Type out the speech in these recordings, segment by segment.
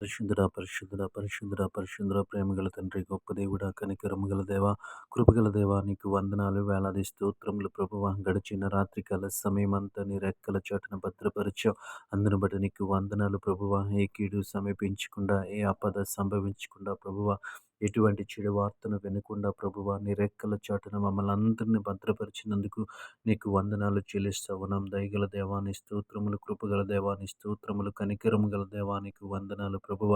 పరిశుద్ధుడ పరిశుద్ధుడ పరిశుద్ధుడ పరిశుద్ధుడ ప్రేమగల తండ్రి గొప్ప దేవుడ కనికరము గల దేవ కృపగల దేవ నీకు వందనాలు వేలాది స్తోత్రములు ప్రభువ. గడిచిన రాత్రికాల సమయమంతా నీ రెక్కల చోటన భద్రపరచావు. అందును బట్టి నీకు వందనాలు ప్రభువ. ఏ కీడు సమీపించకుండా ఏ ఆపద సంభవించకుండా ప్రభువ ఎటువంటి చెడు వార్తను వినకుండా ప్రభువ నీ రెక్కల చాటున మమ్మల్ని అందరినీ భద్రపరిచినందుకు నీకు వందనాలు చెల్లిస్తా ఉన్నాం. దయగల దేవాని స్తోత్రములు కృపగల దేవాని స్తోత్రములు కనికరము గల దేవానికి వందనాలు ప్రభువ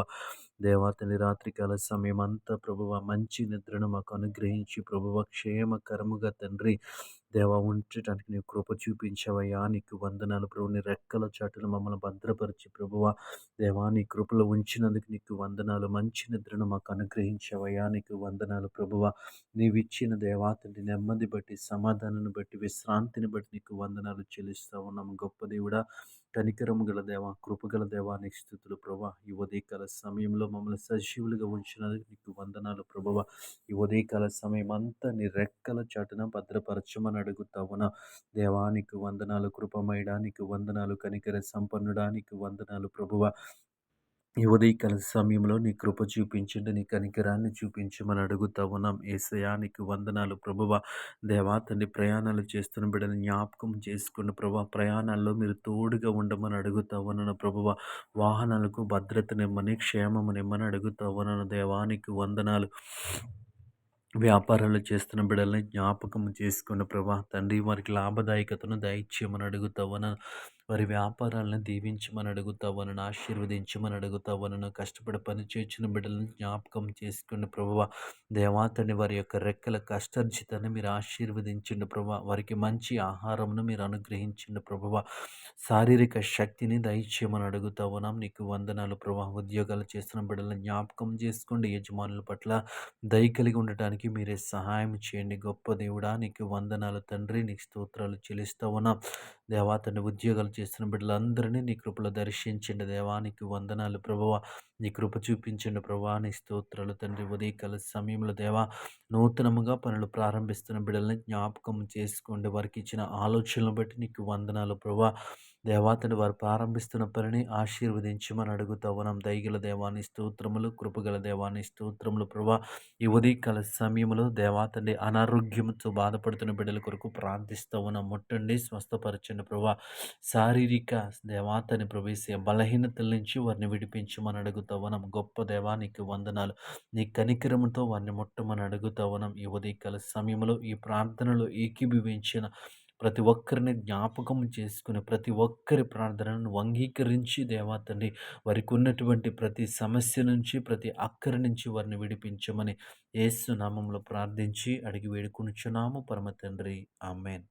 దేవాతని రాత్రికాల సమయం అంతా ప్రభువ మంచి నిద్రను మాకు అనుగ్రహించి ప్రభువ క్షేమకరముగా తండ్రి దేవ ఉంచడానికి నీవు కృప చూపించవయ్యా. నీకు వందనాలు ప్రభు. నీ రెక్కల చాటులు మమ్మల్ని భద్రపరిచి ప్రభువ. దేవా నీ కృపలో ఉంచినందుకు నీకు వందనాలు. మంచి నిద్రను మాకు అనుగ్రహించవయ్యా. నీకు వందనాలు ప్రభువ. నీవిచ్చిన దేవాతని నెమ్మది బట్టి సమాధానాన్ని బట్టి విశ్రాంతిని బట్టి నీకు వందనాలు చెల్లిస్తా ఉన్నాము గొప్ప దేవుడా. కనికరము గల దేవ కృపగల దేవానికి స్థుతులు ప్రభా ఈ ఉదయకాల సమయంలో మమ్మల్ని సజీవులుగా ఉంచినందుకు నీకు వందనాలు ప్రభువ. ఈ ఉదయకాల సమయం అంతా నీ రెక్కల చాటున భద్రపరచమని అడుగుతావున? దేవానికి వందనాలు కృపమయడానికి వందనాలు కనికర సంపన్నుడానికి వందనాలు ప్రభువ. ఈ ఉదయకాల సమయంలో నీ కృప చూపించండి నీ కనికరాన్ని చూపించమని అడుగుతా ఉన్నాం ఏసయానికి వందనాలు ప్రభువ. దేవా తండ్రి ప్రయాణాలు చేస్తున్న బిడ్డని జ్ఞాపకం చేసుకున్న ప్రభా ప్రయాణాల్లో మీరు తోడుగా ఉండమని అడుగుతా ఉన్నాను ప్రభువ. వాహనాలకు భద్రతనిమ్మని క్షేమమునిమ్మని అడుగుతా ఉన్నాను దేవానికి వందనాలు. వ్యాపారాలు చేస్తున్న బిడ్డల్ని జ్ఞాపకం చేసుకున్న ప్రభా తండ్రి వారికి లాభదాయకతను దయచేయమని అడుగుతావన వారి వ్యాపారాలను దీవించమని అడుగుతావనను ఆశీర్వదించమని అడుగుతావనను కష్టపడి పని చేసిన బిడ్డలను జ్ఞాపకం చేసుకుని ప్రభావ. దేవాతని వారి యొక్క రెక్కల కష్టార్జితాన్ని మీరు ఆశీర్వదించండి ప్రభా వారికి మంచి ఆహారమును మీరు అనుగ్రహించండి ప్రభావ. శారీరక శక్తిని దయచేయమని అడుగుతావున్నాం నీకు వందనాలు ప్రభా ఉద్యోగాలు చేస్తున్న బిడ్డలను జ్ఞాపకం చేసుకోండి. యజమానుల పట్ల దయ కలిగి ఉండటానికి మీరే సహాయం చేయండి. గొప్ప దేవుడా నీకు వందనాలు తండ్రి. నీకు స్తోత్రాలు చెల్లిస్తా దేవాతని ఉద్యోగాలు చేస్తున్న బిడ్డలందరినీ నీ కృపలో దర్శించండి. దేవానికి వందనాలు. ప్రభువ నీ కృప చూపించండి. ప్రభా నీ స్తోత్రాలు తండ్రి. ఉదయకాల సమయంలో దేవా నూతనముగా పనులు ప్రారంభిస్తున్న బిడ్డలని జ్ఞాపకం చేసుకోండి. వారికి ఇచ్చిన ఆలోచనలు బట్టి నీకు వందనాలు. ప్రభా దేవాతని వారు ప్రారంభిస్తున్న పనిని ఆశీర్వదించమని అడుగుతా ఉన్నాం. దైగల దేవాన్ని స్తోత్రములు కృపగల దేవాన్ని స్తోత్రములు ప్రభా. ఈ ఉదయకాల సమయంలో దేవాతండి అనారోగ్యంతో బాధపడుతున్న బిడ్డల కొరకు ప్రార్థిస్తూ ఉన్నాం. ముట్టండి స్వస్థపరచండి ప్రభా. శారీరక దేవాతని ప్రవేశ బలహీనతల నుంచి వారిని విడిపించమని అడుగుతా ఉన్నాం. గొప్ప దేవానికి వందనాలు. నీ కనికరముతో వారిని ముట్టమని అడుగుతా ఉన్నాం. ఈ ఉదయకాల సమయంలో ఈ ప్రార్థనలో ఏకీభవించిన ప్రతి ఒక్కరిని జ్ఞాపకం చేసుకుని ప్రతి ఒక్కరి ప్రార్థనను అంగీకరించి దేవా తండ్రి వారికి ఉన్నటువంటి ప్రతి సమస్య నుంచి ప్రతి అక్కరి నుంచి వారిని విడిపించమని ఏసు నామంలో ప్రార్థించి అడిగి వేడుకునిచున్నాము. పరమ తండ్రి. ఆమెన్.